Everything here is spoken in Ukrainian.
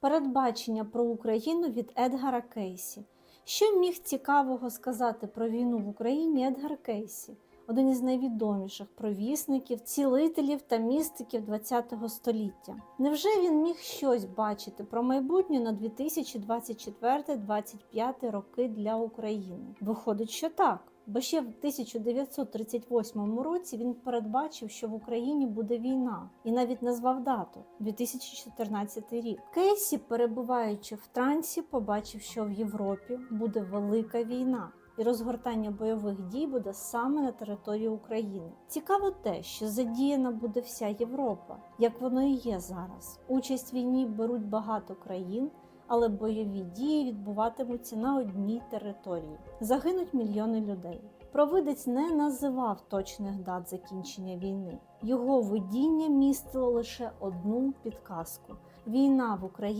Передбачення про Україну від Едгара Кейсі. Що міг цікавого сказати про війну в Україні Едгар Кейсі, один із найвідоміших провісників, цілителів та містиків ХХ століття? Невже він міг щось бачити про майбутнє на 2024-2025 роки для України? Виходить, що так. Бо ще в 1938 році він передбачив, що в Україні буде війна, і навіть назвав дату 2014 рік. Кейсі, перебуваючи в трансі, побачив, що в Європі буде велика війна. І розгортання бойових дій буде саме на території України. Цікаво те, що задіяна буде вся Європа, як воно і є зараз. Участь в війні беруть багато країн, але бойові дії відбуватимуться на одній території. Загинуть мільйони людей. Провидець не називав точних дат закінчення війни. Його видіння містило лише одну підказку: війна в Україні.